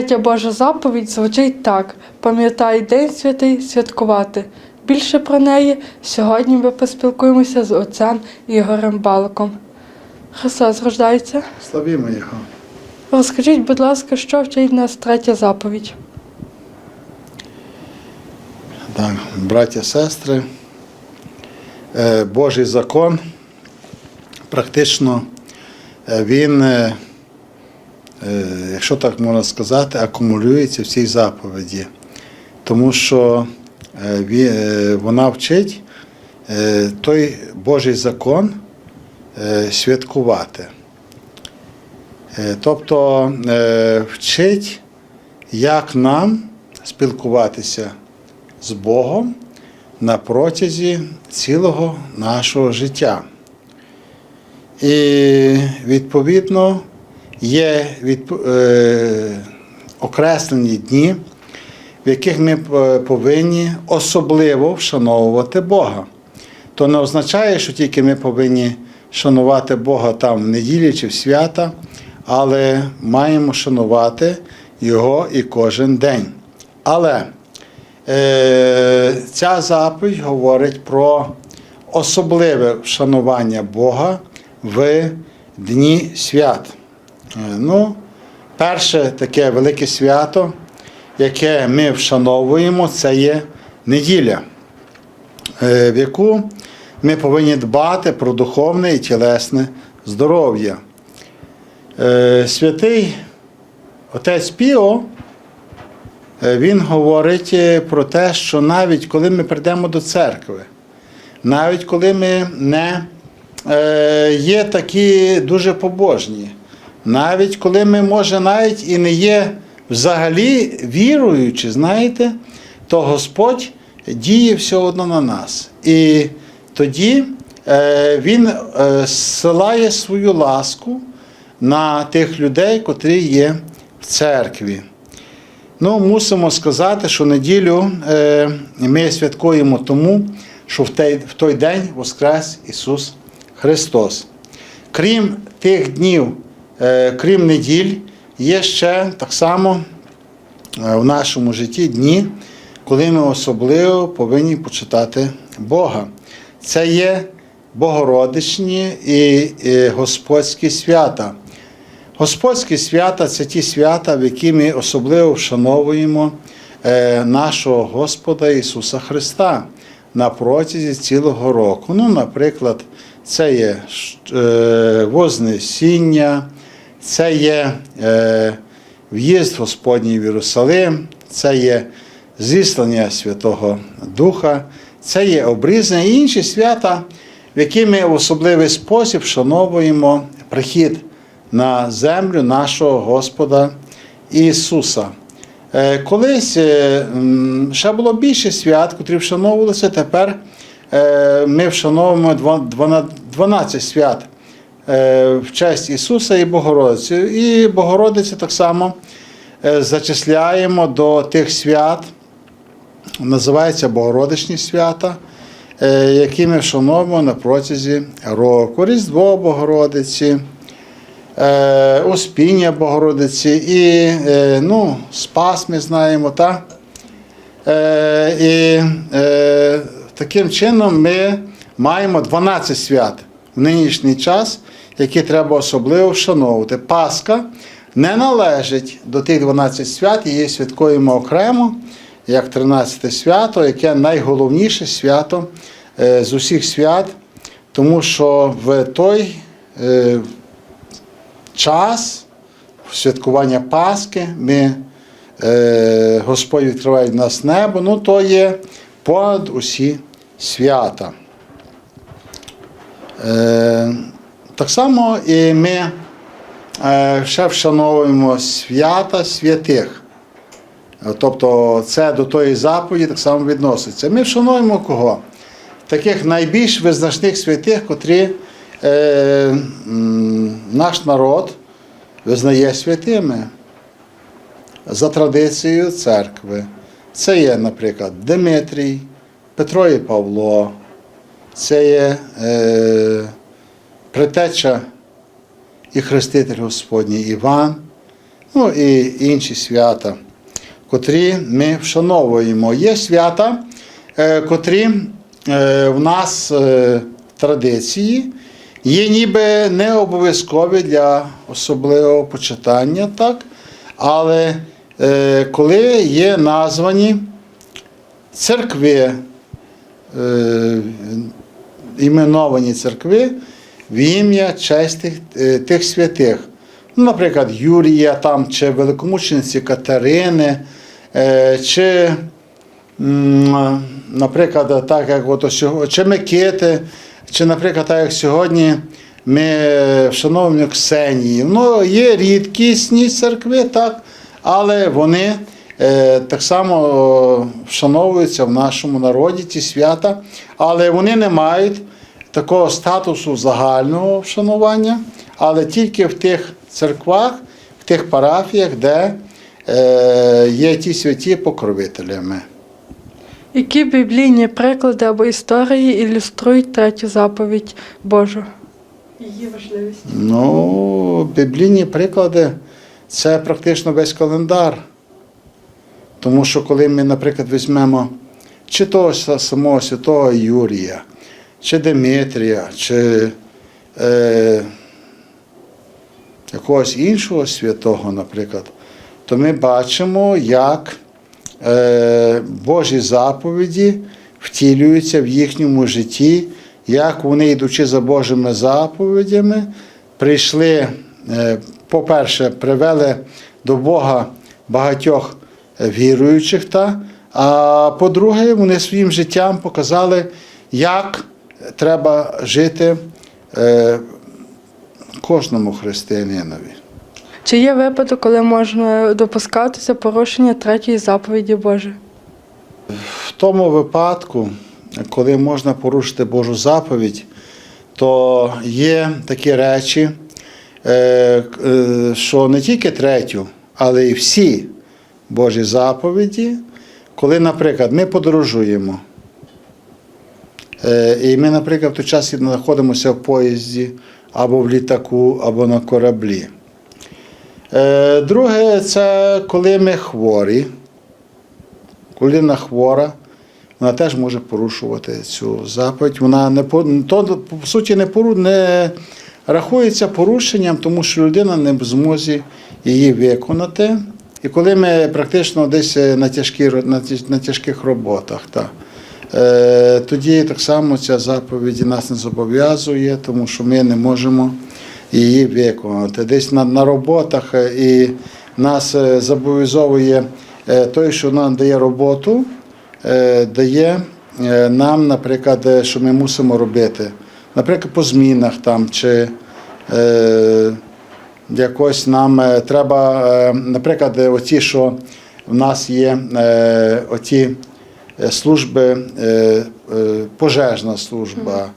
Третя Божа заповідь звучить так: пам'ятай День святий святкувати. Більше про неї сьогодні ми поспілкуємося з отцем Ігорем Балком. Христос рождається. Славімо Його. Розкажіть, будь ласка, що вчить нас третя заповідь? Так, браття, сестри, е, Божий закон, практично е, він, е, якщо так можна сказати, акумулюється в цій заповіді, тому що е, е, вона вчить е, той Божий закон е, святкувати. Е, Тобто е, вчить, як нам спілкуватися з Богом на протязі цілого нашого життя. І відповідно є відп- е, окреслені дні, в яких ми е, повинні особливо вшановувати Бога. То не означає, що тільки ми повинні шанувати Бога там в неділі чи в свята, але маємо шанувати Його і кожен день. Але Е, Ця заповідь говорить про особливе вшанування Бога в дні свят. Е, Ну, перше таке велике свято, яке ми вшановуємо, це є неділя, е, в яку ми повинні дбати про духовне і тілесне здоров'я. Е, Святий отець Піо він говорить про те, що навіть коли ми прийдемо до церкви, навіть коли ми не є такі дуже побожні, навіть коли ми, може, навіть і не є взагалі віруючі, знаєте, то Господь діє все одно на нас. І тоді е, Він е, зсилає свою ласку на тих людей, котрі є в церкві. Ну, мусимо сказати, що неділю е, ми святкуємо тому, що в той, день воскрес Ісус Христос. Крім тих днів, крім неділь, є ще так само е, в нашому житті дні, коли ми особливо повинні почитати Бога. Це є Богородичні і, Господські свята. Господські свята це ті свята, в які ми особливо вшановуємо е, нашого Господа Ісуса Христа на протязі цілого року. Ну, наприклад, це є е, Вознесіння, це є е, в'їзд Господній в Єрусалим, це є зіслання Святого Духа, це є обрізання і інші свята, в які ми в особливий спосіб вшановуємо прихід на землю нашого Господа Ісуса. Е, Колись е, ще було більше свят, котрі вшановувалися. Тепер ми вшановуємо два- 12 свят в честь Ісуса і Богородиці. І Богородицю так само е, зачисляємо до тих свят, називаються Богородичні свята, е, які ми вшановуємо на протязі року. Різдво Богородиці е, Успіння Богородиці і е, ну, Спас ми знаємо. Та? Е, і е, таким чином ми маємо 12 свят в нинішній час, які треба особливо вшановувати. Пасха не належить до тих 12 свят, її святкуємо окремо, як 13 свято, яке найголовніше свято е, з усіх свят, тому що в той е, час святкування Пасхи, ми, е, Господь відкриває в нас небо, ну то є понад усі свята. Так само і ми е, ще вшановуємо свята святих. Тобто це до тої заповіді так само відноситься. Ми вшановуємо кого? Таких найбільш визначних святих, котрі е, наш народ визнає святими за традицією церкви. Це є, наприклад, Димитрій, Петро і Павло, це є е, притеча і хреститель Господній Іван, ну і інші свята, котрі ми вшановуємо. Є свята, е, котрі е, в нас е, традиції, є ніби не обов'язкові для особливого почитання, так? але коли є названі церкви, іменовані церкви в ім'я честь тих, е, тих святих. Ну, наприклад, Юрія там, чи великомучениці Катерини, е, чи, наприклад, так як от чи Микити, чи, наприклад, так як сьогодні ми вшановуємо Ксенії. Ну, є рідкісні церкви, так, але вони е, так само вшановуються в нашому народі, ці свята, але вони не мають такого статусу загального вшанування, але тільки в тих церквах, в тих парафіях, де е, є ті святі покровителями. Які біблійні приклади або історії ілюструють третю заповідь Божу? Її важливість. Ну, біблійні приклади це практично весь календар. Тому що коли ми, наприклад, візьмемо чи того самого святого Юрія, чи Димитрія, чи е, якогось іншого святого, наприклад, то ми бачимо, як е, Божі заповіді втілюються в їхньому житті, як вони, йдучи за Божими заповідями, прийшли, е, по-перше, привели до Бога багатьох віруючих, та, а по-друге, вони своїм життям показали, як треба жити е, кожному християнинові. Чи є випадок, коли можна допускатися порушення третьої заповіді Божої? В тому випадку, коли можна порушити Божу заповідь, то є такі речі, е, е, що не тільки третю, але й всі Божі заповіді, коли, наприклад, ми подорожуємо. Е, І ми, наприклад, в той час знаходимося в поїзді або в літаку, або на кораблі. Е, Друге, це коли ми хворі. Коли людина хвора, вона теж може порушувати цю заповідь. Вона не то, по суті не, пору, не рахується порушенням, тому що людина не в змозі її виконати. І коли ми практично десь на, тяжкі, на, на тяжких роботах, та, е, тоді так само ця заповідь нас не зобов'язує, тому що ми не можемо її виконати. Десь на, на роботах е, і нас е, зобов'язовує е, той, що нам дає роботу, е, дає е, нам, наприклад, е, що ми мусимо робити. Наприклад, по змінах там, чи е, якось нам е, треба, е, наприклад, е, оці, що в нас є е, оті е, служби, е, е, пожежна служба,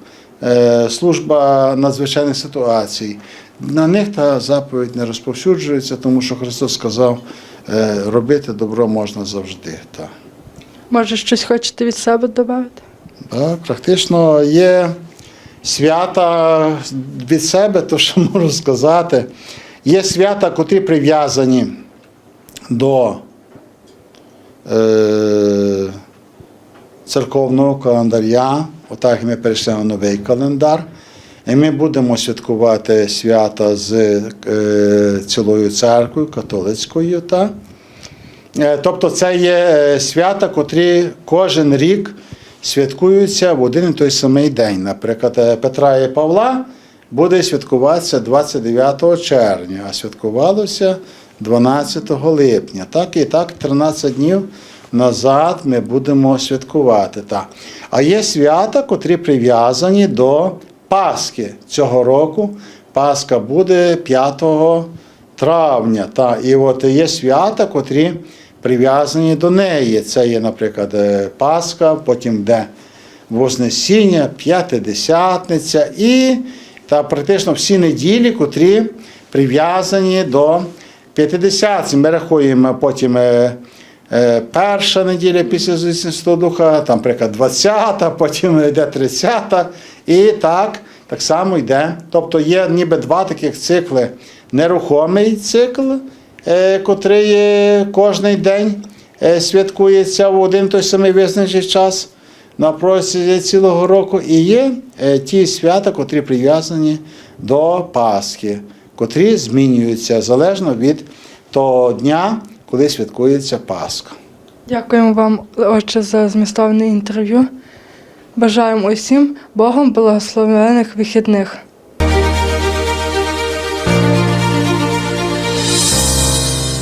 е, служба надзвичайних ситуацій. На них та заповідь не розповсюджується, тому що Христос сказав, е, робити добро можна завжди. Та. Може, щось хочете від себе додати? Да, практично є свята від себе, то що можу сказати. Є свята, котрі прив'язані до е, церковного календаря. Отак ми перейшли на новий календар. І ми будемо святкувати свята з е, цілою церквою, католицькою. Та? Е, Тобто це є е, свята, котрі кожен рік святкуються в один і той самий день. Наприклад, Петра і Павла буде святкуватися 29 червня, а святкувалося 12 липня. Так і так 13 днів назад ми будемо святкувати. Так. А є свята, котрі прив'язані до Пасхи цього року. Пасха буде 5 травня. Та, і от є свята, котрі прив'язані до неї. Це є, наприклад, е, Пасха, потім йде Вознесіння, П'ятидесятниця і та практично всі неділі, котрі прив'язані до П'ятидесятниці. Ми рахуємо потім. Е, Перша неділя після зустрічі Духа, там, наприклад, 20-та, потім йде 30-та, і так, так само йде. Тобто є ніби два таких цикли: нерухомий цикл е, котрий е, кожний день святкується в один той самий визначений час на протязі цілого року. І є ті свята, котрі прив'язані до Пасхи, котрі змінюються залежно від того дня, коли святкується Пасха. Дякуємо вам, отче, за змістовне інтерв'ю. Бажаємо усім Богом благословених вихідних.